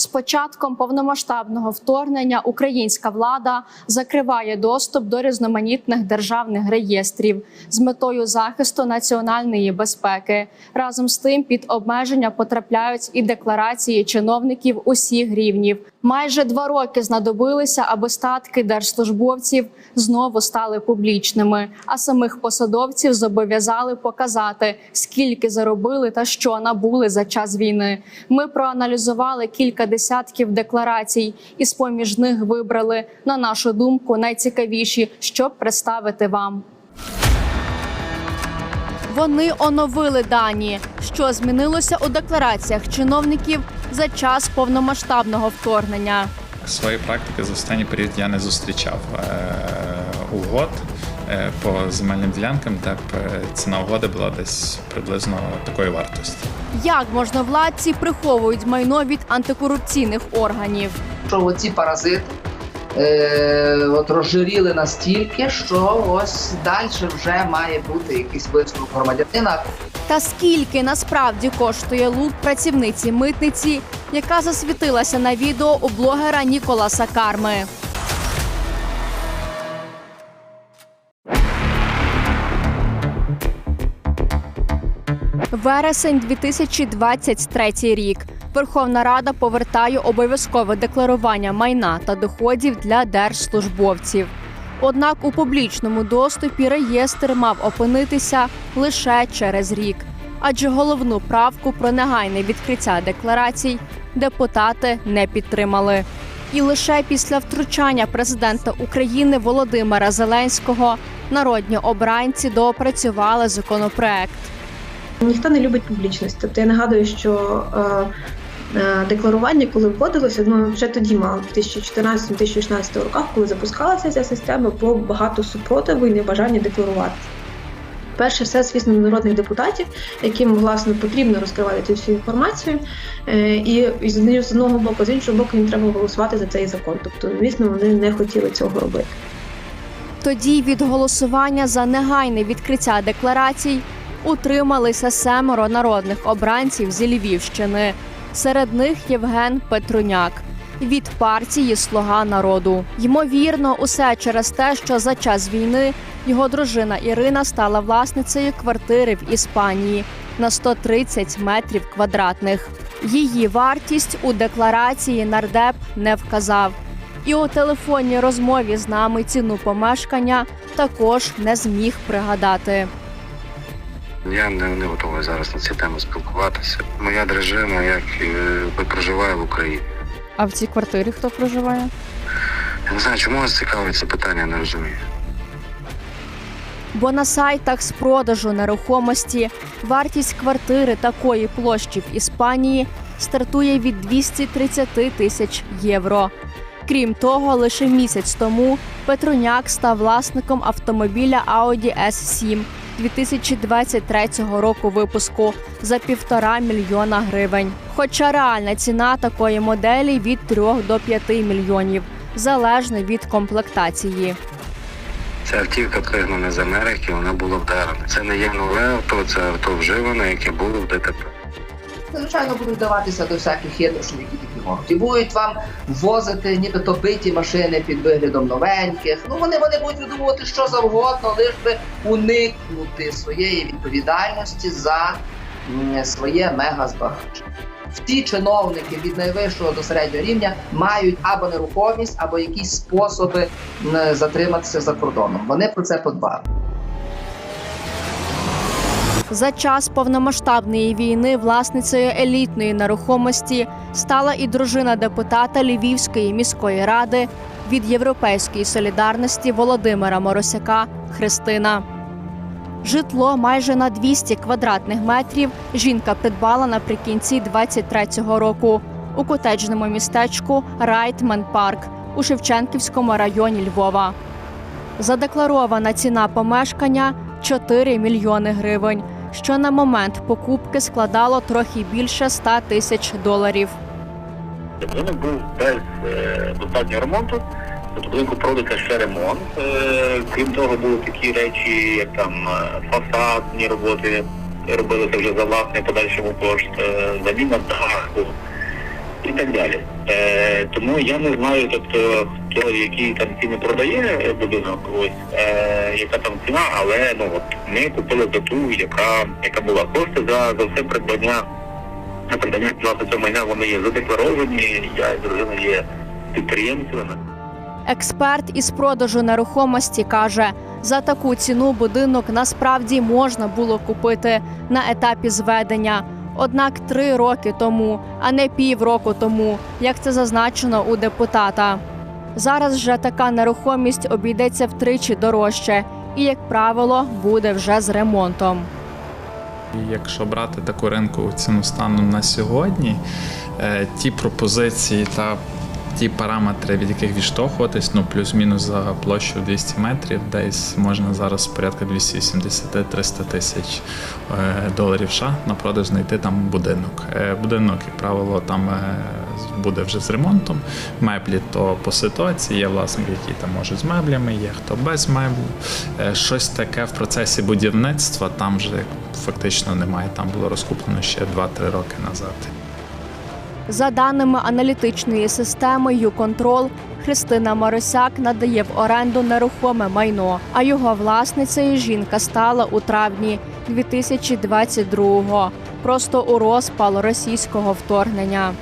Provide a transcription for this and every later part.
З початком повномасштабного вторгнення українська влада закриває доступ до різноманітних державних реєстрів з метою захисту національної безпеки. Разом з тим під обмеження потрапляють і декларації чиновників усіх рівнів. Майже два роки знадобилися, аби статки держслужбовців знову стали публічними, а самих посадовців зобов'язали показати, скільки заробили та що набули за час війни. Ми проаналізували кілька десятків декларацій, і з поміж них вибрали, на нашу думку, найцікавіші, щоб представити вам. Вони оновили дані, що змінилося у деклараціях чиновників за час повномасштабного вторгнення. Свої практики за останній період я не зустрічав е, угод е, по земельним ділянкам, де б е, ціна угоди була десь приблизно такої вартості. Як можновладці приховують майно від антикорупційних органів? що оці паразити е, от розжиріли настільки, що ось далі вже має бути якийсь висновок громадянина. Та скільки насправді коштує лук працівниці митниці, яка засвітилася на відео у блогера Ніколаса Карми? Вересень 2023 рік. Верховна Рада повертає обов'язкове декларування майна та доходів для держслужбовців. Однак у публічному доступі реєстр мав опинитися лише через рік, адже головну правку про негайне відкриття декларацій депутати не підтримали. І лише після втручання президента України Володимира Зеленського народні обранці доопрацювали законопроект. Ніхто не любить публічність. Тобто я нагадую, що е, е, декларування, коли вводилося, ну вже тоді мало в 2014-2016 роках, коли запускалася ця система, було багато супротиву і небажання декларувати. Перше, все, звісно, народних депутатів, яким власне потрібно розкривати цю всю інформацію, Е, і з одного боку, з іншого боку, їм треба голосувати за цей закон. Тобто, звісно, вони не хотіли цього робити. Тоді від голосування за негайне відкриття декларацій утрималися семеро народних обранців зі Львівщини. Серед них Євген Петруняк від партії Слуга народу. Ймовірно, усе через те, що за час війни його дружина Ірина стала власницею квартири в Іспанії на 130 метрів квадратних. Її вартість у декларації нардеп не вказав. І у телефонній розмові з нами ціну помешкання також не зміг пригадати. Я не, не готовий зараз на ці теми спілкуватися. Моя дружина, як е, проживає в Україні. А в цій квартирі хто проживає? Я не знаю, чому вас цікавить це питання, я не розумію. Бо на сайтах з продажу нерухомості вартість квартири такої площі в Іспанії стартує від 230 тисяч євро. Крім того, лише місяць тому Петруняк став власником автомобіля Audi S7 2023 року випуску за півтора мільйона гривень. Хоча реальна ціна такої моделі від 3 до 5 мільйонів, залежно від комплектації. Ця автівка пригнана з Америки, вона була вдарена. Це не є нове авто, це авто вживане, яке було в ДТП. Звичайно, будуть вдаватися до всяких хитрощів, які. І будуть вам ввозити нібито биті машини під виглядом новеньких. Ну вони вони будуть видумувати що завгодно, лиш би уникнути своєї відповідальності за своє мегазбагачення. Всі чиновники від найвищого до середнього рівня мають або нерухомість, або якісь способи затриматися за кордоном. Вони про це подбали. За час повномасштабної війни власницею елітної нерухомості стала і дружина депутата Львівської міської ради від Європейської солідарності Володимира Моросяка Христина. Житло майже на 200 квадратних метрів жінка придбала наприкінці 23-го року у котеджному містечку Райтмен Парк у Шевченківському районі Львова. Задекларована ціна помешкання 4 мільйони гривень, що на момент покупки складало трохи більше 100 тисяч доларів. Будинок був без е, достатнього ремонту. Тобто будинку проводиться ще ремонт. Е, крім того, були такі речі, як там е, фасадні роботи, робилися вже за власний подальшому кошт, заміна даху. І так далі. Е, тому я не знаю, тобто хто який там ціни продає будинок, ось е, яка там ціна, але ну от ми купили за ту, яка яка була кошти за, за все придбання. На придбання цього майна вони є задекларовані. Я і дружина є підприємцями. Експерт із продажу нерухомості каже, за таку ціну будинок насправді можна було купити на етапі зведення. Однак три роки тому, а не півроку тому, як це зазначено у депутата. Зараз же така нерухомість обійдеться втричі дорожче і, як правило, буде вже з ремонтом. Якщо брати таку ринкову ціну стану на сьогодні, е, ті пропозиції та ті параметри, від яких відштовхуватись, ну плюс-мінус за площу 200 метрів, десь можна зараз порядка 280-300 тисяч е, доларів США на продаж знайти там будинок. Е, Будинок, як правило, там е, буде вже з ремонтом. Меблі то по ситуації є власники, які там можуть з меблями, є хто без меблів. Щось таке в процесі будівництва там вже фактично немає. Там було розкуплено ще 2-3 роки назад. За даними аналітичної системи «Юконтрол», Христина Маросяк надає в оренду нерухоме майно, а його власницею жінка стала у травні 2022-го, просто у розпал російського вторгнення.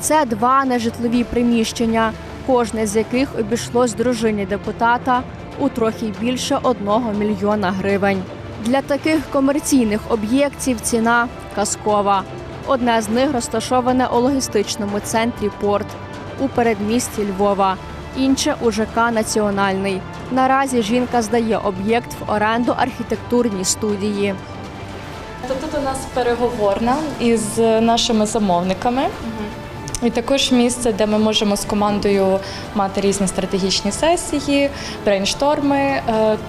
Це два нежитлові приміщення, кожне з яких обійшлось дружині депутата у трохи більше одного мільйона гривень. Для таких комерційних об'єктів ціна казкова. Одне з них розташоване у логістичному центрі Порт у передмісті Львова, інше у ЖК Національний. Наразі жінка здає об'єкт в оренду архітектурній студії. Тут у нас переговорна із нашими замовниками. І також місце, де ми можемо з командою мати різні стратегічні сесії, брейншторми. Е,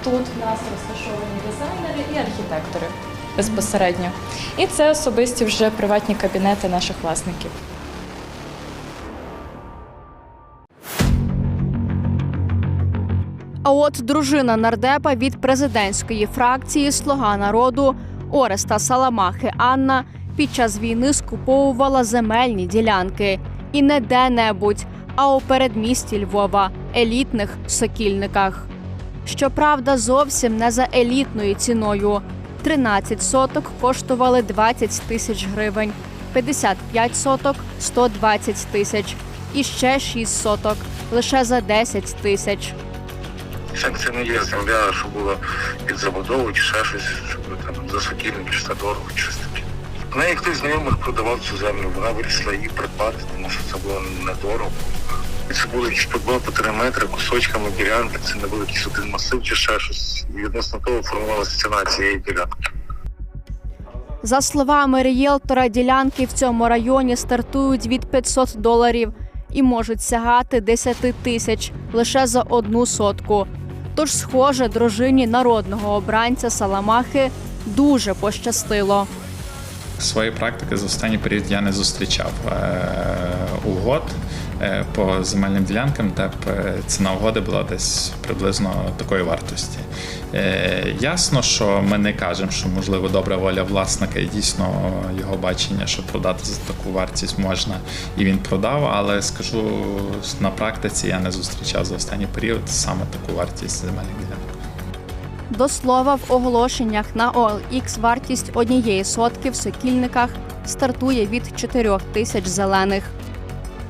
Тут у нас розташовані дизайнери і архітектори безпосередньо. І це особисті вже приватні кабінети наших власників. А от дружина нардепа від президентської фракції Слуга народу Ореста Саламахи Анна під час війни скуповувала земельні ділянки і не де-небудь, а у передмісті Львова, елітних сокільниках. Щоправда, зовсім не за елітною ціною. 13 соток коштували 20 тисяч гривень, 55 соток 120 тисяч, і ще 6 соток лише за 10 тисяч. Це не є земля, що була під забудову чи ще щось, щоб там за сокільник, чи за дорого, чи щось таке. Неї хтось знайомих продавав цю землю, вона вирішила її придбати, тому що це було недорого. І Це були якісь по 2 по 3 метри кусочками ділянки, це не був якийсь один масив чи ще щось. І відносно того формувалася ціна цієї ділянки. За словами рієлтора, ділянки в цьому районі стартують від 500 доларів і можуть сягати 10 тисяч лише за одну сотку. Тож, схоже, дружині народного обранця Саламахи дуже пощастило. Своєї практики за останній період я не зустрічав е, угод е, по земельним ділянкам, де б е, ціна угоди була десь приблизно такої вартості. Е, Ясно, що ми не кажемо, що можливо добра воля власника і дійсно його бачення, що продати за таку вартість можна, і він продав. Але скажу на практиці я не зустрічав за останній період саме таку вартість земельних ділянок. До слова, в оголошеннях на OLX вартість однієї сотки в сокільниках стартує від 4 тисяч зелених.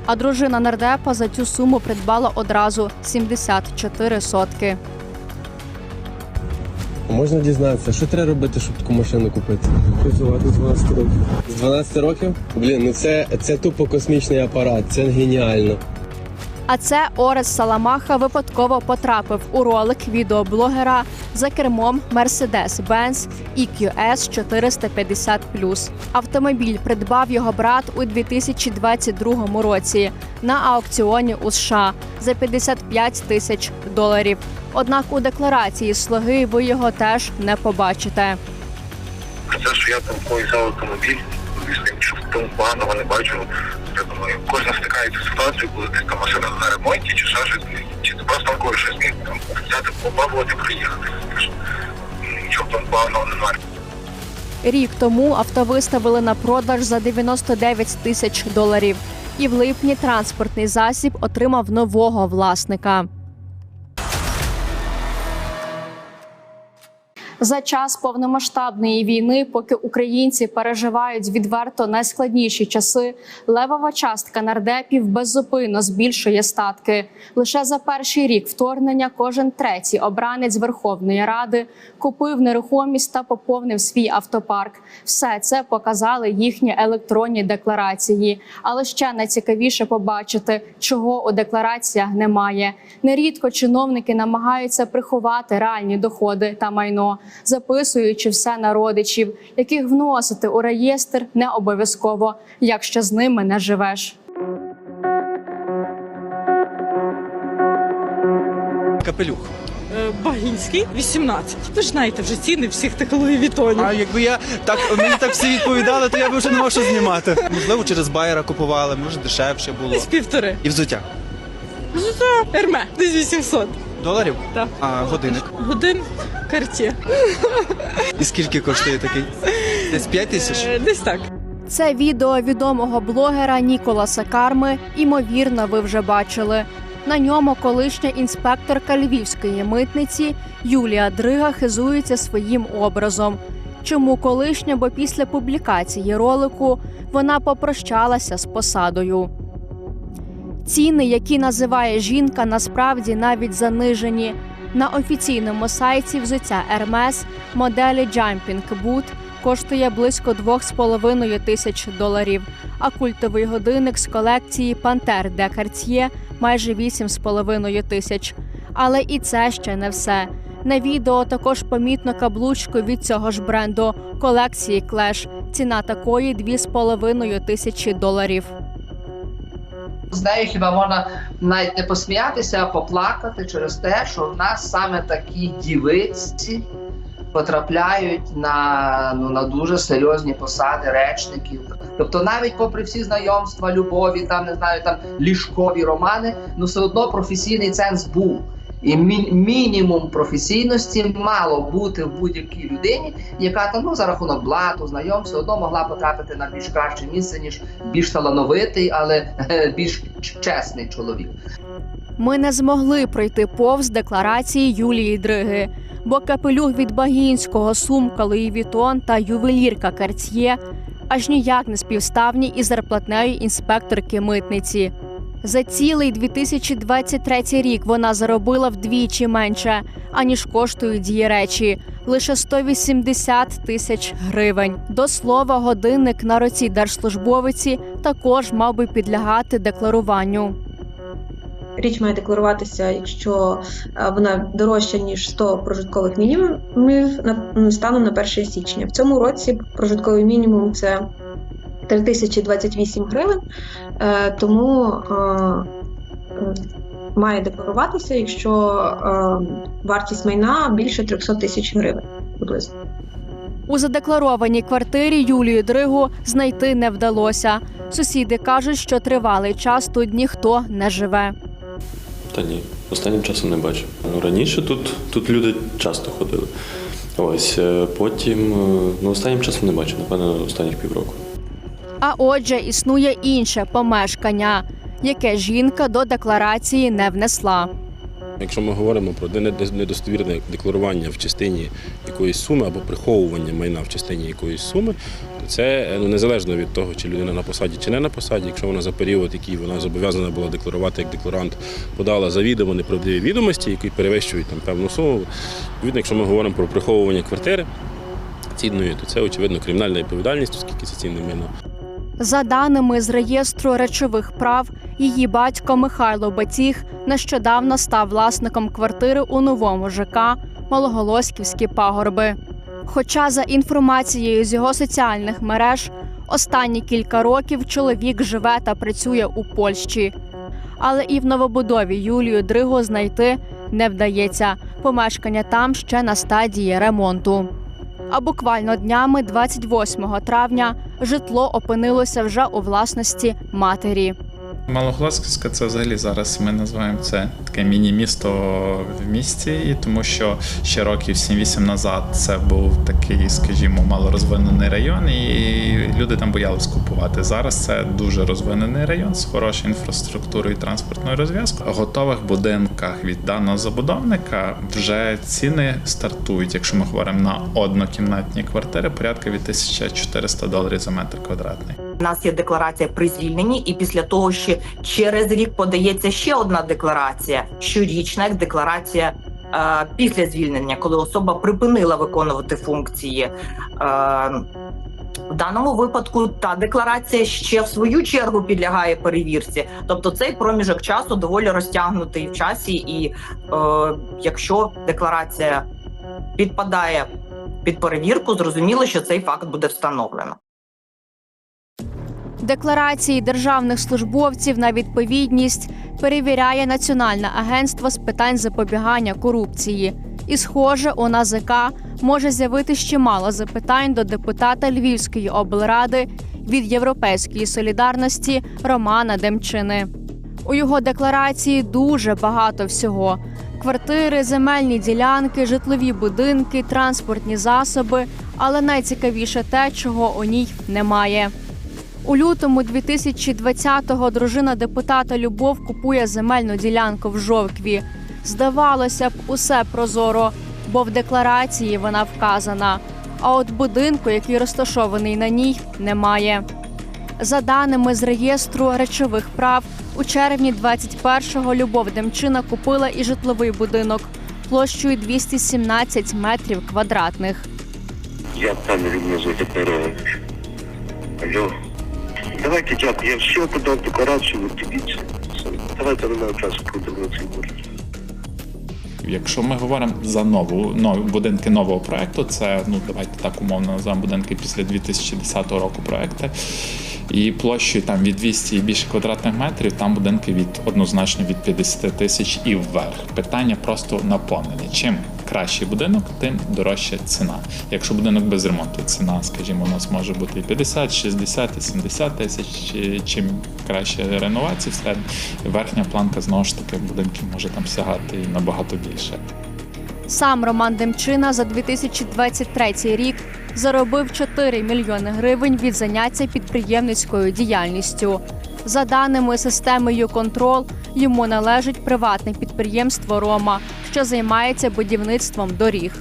А дружина нардепа за цю суму придбала одразу 74 сотки. Можна дізнатися, що треба робити, щоб таку машину купити? Працювати з 12 років. З 12 років? Блін, ну це, це тупо космічний апарат, це геніально. А це Орес Саламаха випадково потрапив у ролик відеоблогера за кермом Mercedes-Benz EQS 450 Автомобіль придбав його брат у 2022 році на аукціоні у США за 55 тисяч доларів. Однак у декларації слуги ви його теж не побачите. Це, що я там взяв автомобіль, звісно, нічого тому поганого не бачу. Я думаю, кожен стикається з ситуацією, коли десь там машина на ремонті, чи ще щось, чи ти просто щось міг там взяти, попробувати приїхати. Нічого тому поганого немає. Рік тому авто виставили на продаж за 99 тисяч доларів. І в липні транспортний засіб отримав нового власника. За час повномасштабної війни, поки українці переживають відверто найскладніші часи, левова частка нардепів беззупинно збільшує статки. Лише за перший рік вторгнення кожен третій обранець Верховної Ради купив нерухомість та поповнив свій автопарк. Все це показали їхні електронні декларації. Але ще найцікавіше побачити, чого у деклараціях немає. Нерідко чиновники намагаються приховати реальні доходи та майно, записуючи все на родичів, яких вносити у реєстр не обов'язково, якщо з ними не живеш. Капелюх. Е, Багінський 18. Ви ж знаєте вже ціни всіх тих Луї Вітонів. А якби я так мені так всі відповідали, то я б вже не мав що знімати. Можливо, через байера купували, може дешевше було. Десь півтори. І взуття. Ерме, десь 800. Доларів? Так. А годинник. Годин карті. І скільки коштує такий? Десь 5 тисяч? Е, Десь так. Це відео відомого блогера Ніколаса Карми. Імовірно, ви вже бачили. На ньому колишня інспекторка львівської митниці Юлія Дрига хизується своїм образом. Чому колишня? Бо після публікації ролику вона попрощалася з посадою. Ціни, які називає жінка, насправді навіть занижені. На офіційному сайті взуття Hermes моделі Jumping Boot коштує близько 2,5 тисяч доларів, а культовий годинник з колекції Пантер де Cartier майже 8,5 тисяч. Але і це ще не все. На відео також помітно каблучку від цього ж бренду колекції Clash. Ціна такої 2,5 тисячі доларів. З нею хіба можна навіть не посміятися, а поплакати через те, що в нас саме такі дівиці потрапляють на, ну, на дуже серйозні посади речників. Тобто, навіть попри всі знайомства, любові, там не знаю, там ліжкові романи, ну все одно професійний ценз був. І мі- мінімум професійності мало бути в будь-якій людині, яка там ну за рахунок блату, знайом, одно могла потрапити на більш краще місце, ніж більш талановитий, але е, більш чесний чоловік. Ми не змогли пройти повз декларації Юлії Дриги, бо капелюх від Багінського, сумка Луї Вітон та ювелірка Cartier аж ніяк не співставні із зарплатнею інспекторки митниці. За цілий 2023 рік вона заробила вдвічі менше, аніж коштують її речі лише 180 тисяч гривень. До слова, годинник на руці держслужбовиці також мав би підлягати декларуванню. Річ має декларуватися, якщо е, вона дорожча ніж 100 прожиткових мінімумів м, станом на 1 січня. В цьому році прожитковий мінімум це 3028 гривень, е, тому е, е, має декларуватися, якщо е, вартість майна більше 300 тисяч гривень приблизно. У задекларованій квартирі Юлію Дригу знайти не вдалося. Сусіди кажуть, що тривалий час тут ніхто не живе. Та ні, останнім часом не бачив. Ну, раніше тут, тут люди часто ходили. Ось потім, ну останнім часом не бачив, напевно, останніх півроку. А отже, існує інше помешкання, яке жінка до декларації не внесла. Якщо ми говоримо про недостовірне декларування в частині якоїсь суми або приховування майна в частині якоїсь суми, то це ну, незалежно від того, чи людина на посаді, чи не на посаді. Якщо вона за період, який вона зобов'язана була декларувати як декларант, подала завідомо неправдиві відомості, які перевищують там певну суму. Відповідно, якщо ми говоримо про приховування квартири цінної, то це очевидно кримінальна відповідальність, оскільки це цінне майно. За даними з реєстру речових прав, її батько Михайло Батіг нещодавно став власником квартири у новому ЖК Малоголоськівські пагорби. Хоча, за інформацією з його соціальних мереж, останні кілька років чоловік живе та працює у Польщі. Але і в новобудові Юлію Дригу знайти не вдається. Помешкання там ще на стадії ремонту. А буквально днями, 28 травня, житло опинилося вже у власності матері. Малоголосківська це взагалі зараз ми називаємо це таке міні-місто в місті, і тому що ще років 7-8 назад це був такий, скажімо, малорозвинений район, і люди там боялись купувати. Зараз це дуже розвинений район з хорошою інфраструктурою і транспортною розв'язкою. Готових будинках від даного забудовника вже ціни стартують, якщо ми говоримо на однокімнатні квартири, порядка від 1400 доларів за метр квадратний. У нас є декларація при звільненні, і після того ще через рік подається ще одна декларація, щорічна як декларація е, після звільнення, коли особа припинила виконувати функції. Е, в даному випадку та декларація ще в свою чергу підлягає перевірці. Тобто цей проміжок часу доволі розтягнутий в часі, і е, якщо декларація підпадає під перевірку, зрозуміло, що цей факт буде встановлено. Декларації державних службовців на відповідність перевіряє Національне агентство з питань запобігання корупції. І, схоже, у НАЗК може з'явитися чимало запитань до депутата Львівської облради від Європейської солідарності Романа Демчини. У його декларації дуже багато всього: квартири, земельні ділянки, житлові будинки, транспортні засоби. Але найцікавіше те, чого у ній немає. У лютому 2020-го дружина депутата Любов купує земельну ділянку в жовкві. Здавалося б, усе прозоро, бо в декларації вона вказана. А от будинку, який розташований на ній, немає. За даними з реєстру речових прав, у червні 21-го Любов Демчина купила і житловий будинок площею 217 метрів квадратних. Я там рівно. Алло. Давайте дякую. Я все подав декларацію, ви дивіться. Давайте немає часу продавати цей борг. Якщо ми говоримо за нову нові будинки нового проекту, це ну давайте так умовно називаємо будинки після 2010 року проекти. І площею там від 200 і більше квадратних метрів, там будинки від однозначно від 50 тисяч і вверх. Питання просто наповнення. Чим кращий будинок, тим дорожча ціна. Якщо будинок без ремонту, ціна, скажімо, у нас може бути і 50, 60, і 70 тисяч. Чим краще реновації, середньо, верхня планка знову ж таки будинків може там сягати і набагато більше. Сам Роман Демчина за 2023 рік заробив 4 мільйони гривень від заняття підприємницькою діяльністю. За даними системи «Юконтрол», йому належить приватне підприємство Рома, що займається будівництвом доріг.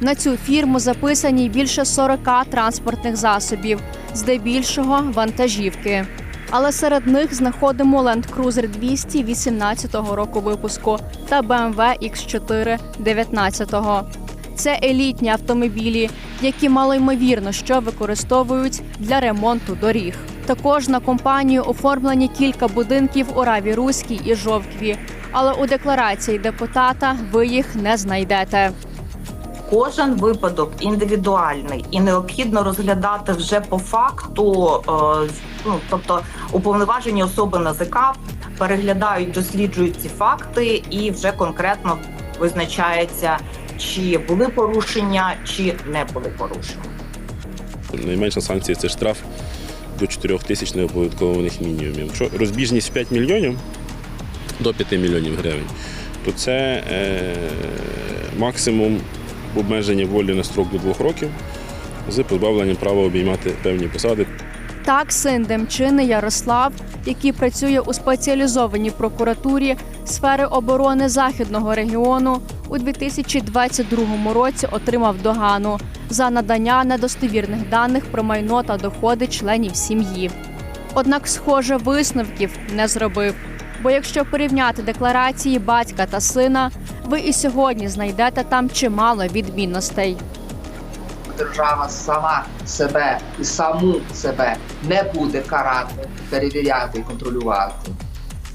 На цю фірму записані більше 40 транспортних засобів, здебільшого вантажівки. Але серед них знаходимо Land Cruiser 200 18-го року випуску та BMW X4 19-го. Це елітні автомобілі, які малоймовірно що використовують для ремонту доріг. Також на компанію оформлені кілька будинків у Раві Руській і Жовкві, але у декларації депутата ви їх не знайдете. Кожен випадок індивідуальний і необхідно розглядати вже по факту. е, Ну тобто, уповноважені особи НАЗК переглядають, досліджують ці факти і вже конкретно визначається, чи були порушення, чи не були порушення. Найменша санкція це штраф до 4 тисяч неоподаткованих мінімумів. Якщо розбіжність в 5 мільйонів до 5 мільйонів гривень, то це е, максимум обмеження волі на строк до 2 років з позбавленням права обіймати певні посади. Так, син Демчини Ярослав, який працює у спеціалізованій прокуратурі сфери оборони західного регіону, у 2022 році отримав догану за надання недостовірних даних про майно та доходи членів сім'ї. Однак, схоже, висновків не зробив. Бо якщо порівняти декларації батька та сина, ви і сьогодні знайдете там чимало відмінностей. держава сама себе і саму себе не буде карати, перевіряти і контролювати.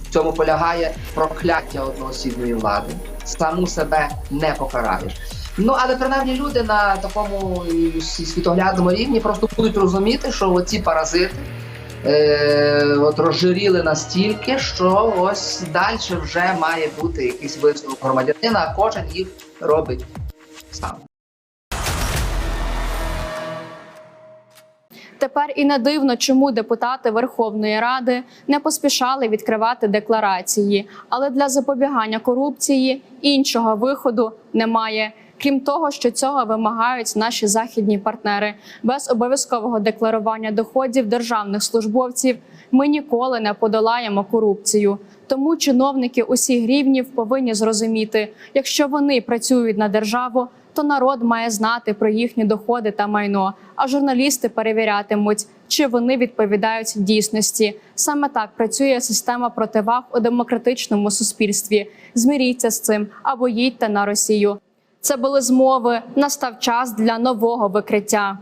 В цьому полягає прокляття одноосібної влади. Саму себе не покараєш. Ну але принаймні люди на такому світоглядному рівні просто будуть розуміти, що оці паразити е, от розжиріли настільки, що ось далі вже має бути якийсь висновок громадянина, а кожен їх робить сам. Тепер і не дивно, чому депутати Верховної Ради не поспішали відкривати декларації, але для запобігання корупції іншого виходу немає. Крім того, що цього вимагають наші західні партнери без обов'язкового декларування доходів державних службовців. Ми ніколи не подолаємо корупцію. Тому чиновники усіх рівнів повинні зрозуміти, якщо вони працюють на державу, то народ має знати про їхні доходи та майно. А журналісти перевірятимуть, чи вони відповідають дійсності. Саме так працює система противаг у демократичному суспільстві. Зміріться з цим або їдьте на Росію. Це були змови. Настав час для нового викриття.